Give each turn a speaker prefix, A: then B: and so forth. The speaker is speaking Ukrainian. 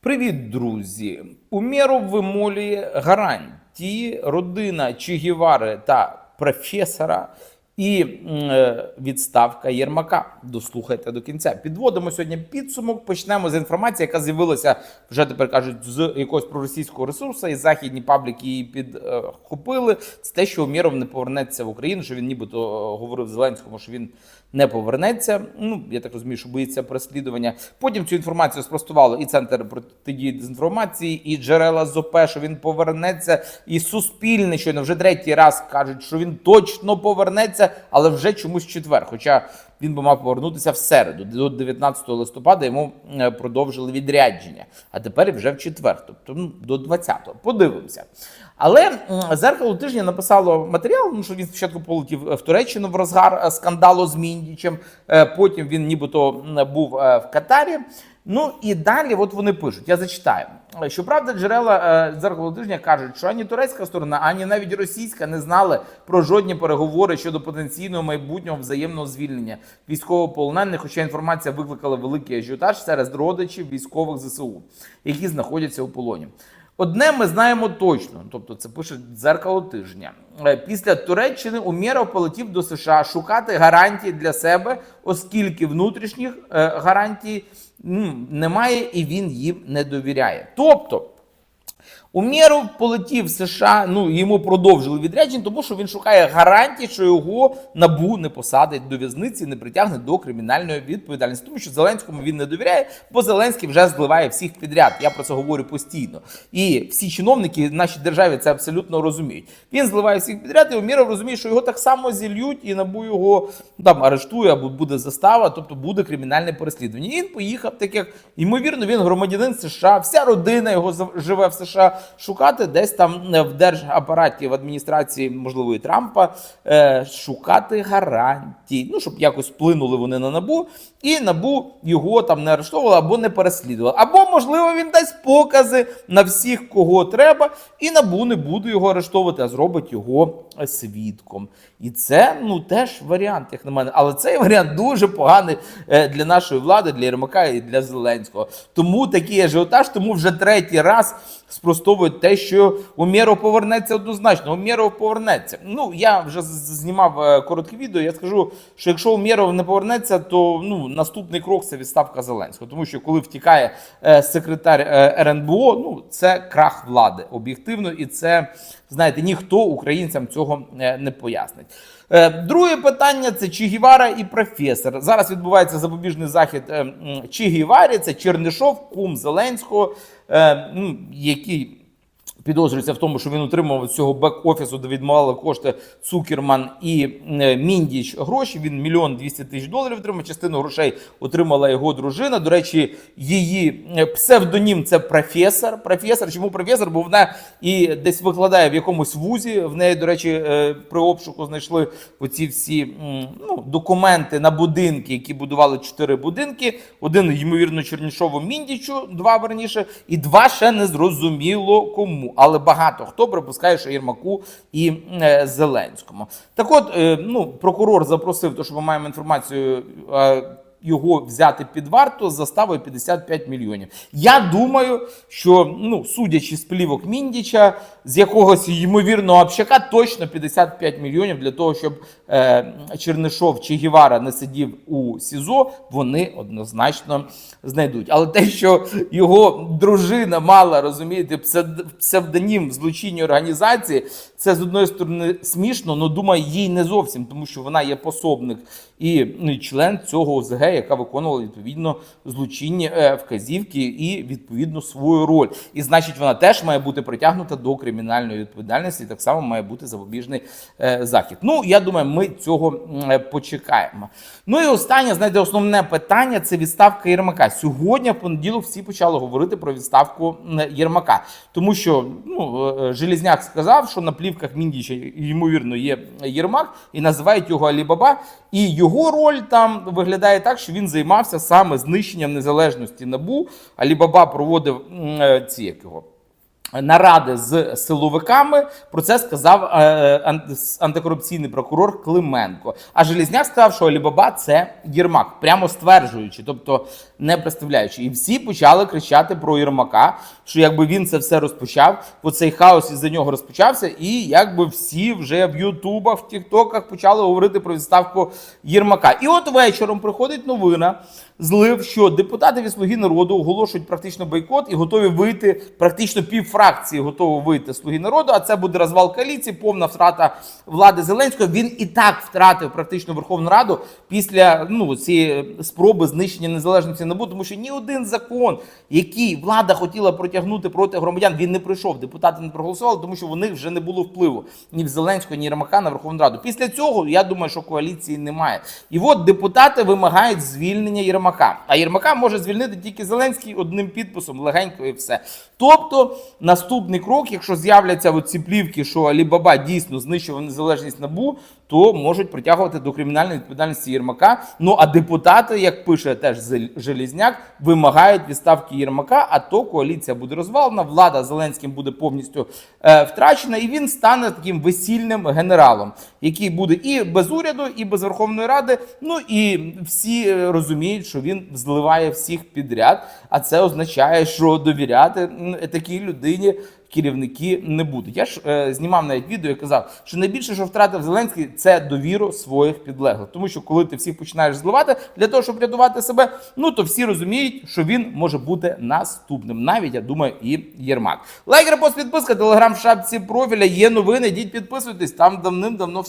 A: Привіт, друзі! Умєров вимолює гарантії родина Чігівари та професора і е, відставка Єрмака. Дослухайте до кінця. Підводимо сьогодні підсумок. Почнемо з інформації, яка з'явилася вже тепер кажуть з якогось проросійського ресурсу, і західні пабліки її підхопили. Це те, що Умєров не повернеться в Україну, що він нібито е, говорив Зеленському, що він не повернеться. Ну я так розумію, що боїться переслідування. Потім цю інформацію спростувало і центр протидії дезінформації, і джерела з ОП, що він повернеться, і суспільне, щойно вже третій раз кажуть, що він точно повернеться, але вже чомусь четвер. Хоча він би мав повернутися в середу. До 19 листопада йому е, продовжили відрядження, а тепер вже в четвер, тобто ну, до 20-го. Подивимося. Але зеркало тижня написало матеріал, ну, що він спочатку полетів в Туреччину в розгар е, скандалу з Міндічем. е, Потім він нібито був е, в Катарі. Ну і далі, от вони пишуть. Я зачитаю. Щоправда, джерела е, зеркало тижня кажуть, що ані турецька сторона, ані навіть російська не знали про жодні переговори щодо потенційного майбутнього взаємного звільнення військовополонених. Хоча інформація викликала великий ажіотаж серед родичів військових ЗСУ, які знаходяться у полоні. Одне ми знаємо точно, тобто це пише дзеркало тижня. Е, Після Туреччини Умєров полетів до США шукати гарантії для себе, оскільки внутрішніх е, гарантій немає і він їм не довіряє. Тобто. Умєров полетів в США. Ну йому продовжили відрядження, тому що він шукає гарантії, що його набу не посадить до в'язниці, не притягне до кримінальної відповідальності, тому що Зеленському він не довіряє, бо Зеленський вже зливає всіх підряд. Я про це говорю постійно. І всі чиновники в нашій державі це абсолютно розуміють. Він зливає всіх підряд, і Умєров розуміє, що його так само зільють, і набу його там арештує або буде застава, тобто буде кримінальне переслідування. І він поїхав, так як ймовірно, він громадянин США, вся родина його живе в США. Шукати десь там е, в держапараті в адміністрації, можливо, і Трампа, е, шукати гарантії, ну щоб якось вплинули вони на набу, і набу його там не арештовували або не переслідували. Або, можливо, він дасть покази на всіх, кого треба, і набу не буде його арештовувати, а зробить його свідком. І це ну теж варіант, як на мене. Але цей варіант дуже поганий е, для нашої влади, для Єрмака і для Зеленського. Тому такий ажіотаж, тому вже третій раз спростовують те, що Умєров повернеться однозначно. Умєров повернеться. Ну я вже знімав е, коротке відео. Я скажу, що якщо Умєров не повернеться, то ну наступний крок це відставка Зеленського. Тому що коли втікає е, секретар РНБО, ну це крах влади об'єктивно, і це знаєте, ніхто українцям цього е, не пояснить. Е, Друге питання це Чігівара і професор. Зараз відбувається запобіжний захід е, Чігіварі, це Чернишов, кум Зеленського, який підозрюється в тому, що він отримав цього бек-офісу, де відмивали кошти Цукерман і е, Міндіч гроші. Він мільйон двісті тисяч доларів отримав. Частину грошей отримала його дружина. До речі, її е, псевдонім це професор. Професор. Чому професор? Бо вона і десь викладає в якомусь вузі. В неї, до речі, е, при обшуку знайшли оці всі ну, документи на будинки, які будували чотири будинки. Один, ймовірно, Чернішову Міндічу, два верніше, і два ще не зрозуміло кому. Але багато хто припускає, що Єрмаку і е, Зеленському. Так от, е, ну, прокурор запросив, то що ми маємо інформацію. Його взяти під варту з заставою 55 мільйонів. Я думаю, що ну, судячи з плівок Міндіча, з якогось ймовірного общака, точно 55 мільйонів для того, щоб е, Чернишов чи Гівара не сидів у СІЗО, вони однозначно знайдуть. Але те, що його дружина мала розумієте, псевдонім в злочинній організації, це з одної сторони смішно, але думаю, їй не зовсім, тому що вона є пособник і, ну, член цього ОЗГ, яка виконувала відповідно злочинні е, вказівки і відповідно свою роль. І значить, вона теж має бути притягнута до кримінальної відповідальності. І так само має бути запобіжний е, захід. Ну я думаю, ми цього е, почекаємо. Ну і останнє, знаєте, основне питання це відставка Єрмака. Сьогодні, в понеділок, всі почали говорити про відставку Єрмака, тому що ну Желізняк сказав, що на плівках Міндіча ймовірно є Єрмак, і називають його Алібаба. І його роль там виглядає так, що він займався саме знищенням незалежності набу. Алібаба проводив е, ці як його наради з силовиками. Про це сказав е, антикорупційний прокурор Клименко. А Желізняк сказав, що Алібаба це Єрмак, прямо стверджуючи, тобто не представляючи. І всі почали кричати про Єрмака, що якби він це все розпочав, оцей хаос із-за нього розпочався, і якби всі вже в Ютубах, в Тіктоках почали говорити про відставку Єрмака. І от вечором приходить новина. Злив, що депутати від слуги народу оголошують практично бойкот і готові вийти. Практично пів фракції готові вийти слуги народу. А це буде розвал коаліції, повна втрата влади Зеленського. Він і так втратив практично Верховну Раду після ну цієї спроби знищення незалежності НАБУ, тому що ні один закон, який влада хотіла протягнути проти громадян, він не пройшов. Депутати не проголосували, тому що в них вже не було впливу ні в Зеленського, ні Єрмака на Верховну Раду. Після цього я думаю, що коаліції немає. І от депутати вимагають звільнення Єрмака. А Єрмака може звільнити тільки Зеленський одним підписом, легенько і все. Тобто, наступний крок, якщо з'являться оці плівки, що Алібаба дійсно знищував незалежність набу, то можуть притягувати до кримінальної відповідальності Єрмака. Ну а депутати, як пише теж Желізняк, вимагають відставки Єрмака. А то коаліція буде розвалена, влада Зеленським буде повністю е, втрачена, і він стане таким весільним генералом, який буде і без уряду, і без Верховної Ради. Ну і всі е, розуміють, що він зливає всіх підряд. А це означає, що довіряти такій людині керівники не будуть. Я ж е, знімав навіть відео і казав, що найбільше, що втратив Зеленський, це довіру своїх підлеглих. Тому що коли ти всіх починаєш зливати для того, щоб рятувати себе, ну то всі розуміють, що він може бути наступним. Навіть я думаю, і Єрмак. Лайк, репост, підписка, телеграм в шапці профіля. Є новини. Йдіть підписуйтесь. Там давним-давно все.